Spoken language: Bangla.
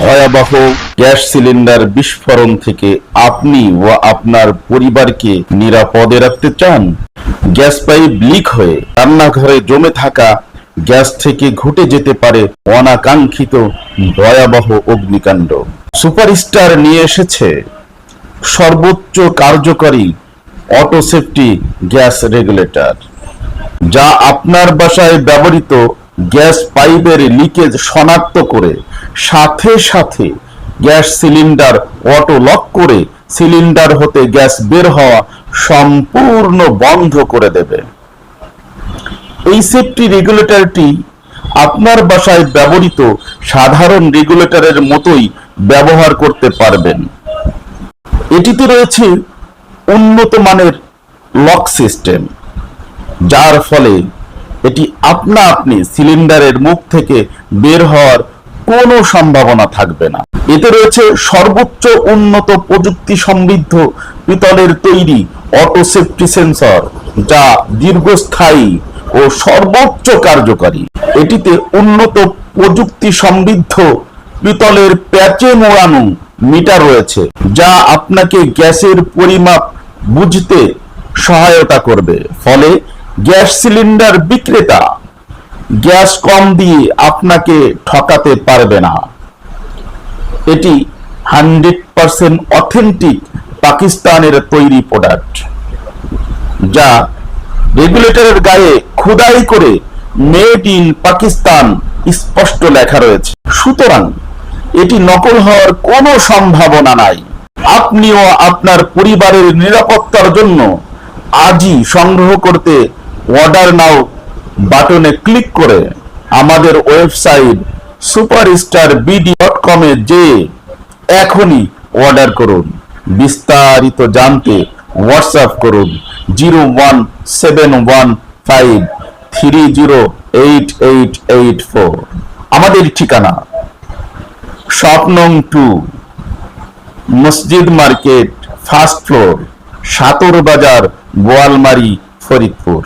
ভয়াবহ গ্যাস সিলিন্ডার বিস্ফোরণ থেকে আপনি ও আপনার পরিবারকে নিরাপদে রাখতে চান? গ্যাস পাইপ লিক হয়ে রান্নাঘরে জমে থাকা গ্যাস থেকে ঘটে যেতে পারে অনাকাঙ্ক্ষিত ভয়াবহ অগ্নিকাণ্ড। সুপারস্টার নিয়ে এসেছে সর্বোচ্চ কার্যকরী অটো সেফটি গ্যাস রেগুলেটর, যা আপনার বাসায় ব্যবহৃত গ্যাস পাইপের লিকেজ শনাক্ত করে সাথে সাথে গ্যাস সিলিন্ডার অটো লক করে সিলিন্ডার হতে গ্যাস বের হওয়া সম্পূর্ণ বন্ধ করে দেবে। এই সেফটি রেগুলেটরটি আপনার বাসায় ব্যবহৃত সাধারণ রেগুলেটরের মতোই ব্যবহার করতে পারবেন। এটিতে রয়েছে উন্নত মানের লক সিস্টেম যার ফলে এটি আপনা আপনি সিলিন্ডারের মুখ থেকে বের হওয়ার কোনো সম্ভাবনা থাকবে না। এতে রয়েছে সর্বোচ্চ উন্নত প্রযুক্তি সমৃদ্ধ পিতলের তৈরি অটো সেফটি সেন্সর যা দীর্ঘস্থায়ী ও সর্বোচ্চ কার্যকারী। এটিতে উন্নত প্রযুক্তি সমৃদ্ধ পিতলের প্যাচে মোড়ানো মিটার রয়েছে, যা আপনাকে গ্যাসের পরিমাপ বুঝতে সহায়তা করবে। ফলে গ্যাস সিলিন্ডার বিক্রেতা গ্যাস কম দিয়ে আপনাকে ঠকাতে পারবে না। এটি হান্ড্রেড পার্সেন্ট অথেন্টিক পাকিস্তানের তৈরি প্রোডাক্ট, যা রেগুলেটরের গায়ে খোদাই করে মেড ইন পাকিস্তান স্পষ্ট লেখা রয়েছে। সুতরাং এটি নকল হওয়ার কোনো সম্ভাবনা নাই। আপনিও আপনার পরিবারের নিরাপত্তার জন্য আজই সংগ্রহ করতে অর্ডার নাও বাটনে ক্লিক করে আমাদের ওয়েবসাইট সুপারস্টার বিডি ডট কমে যে এখনই অর্ডার করুন। বিস্তারিত জানতে হোয়াটসঅ্যাপ করুন zero one seven one five three zero eight eight eight four. আমাদের ঠিকানা স্বপ্নং টু মসজিদ market first floor, Satair Bazar Boalmari Faridpur.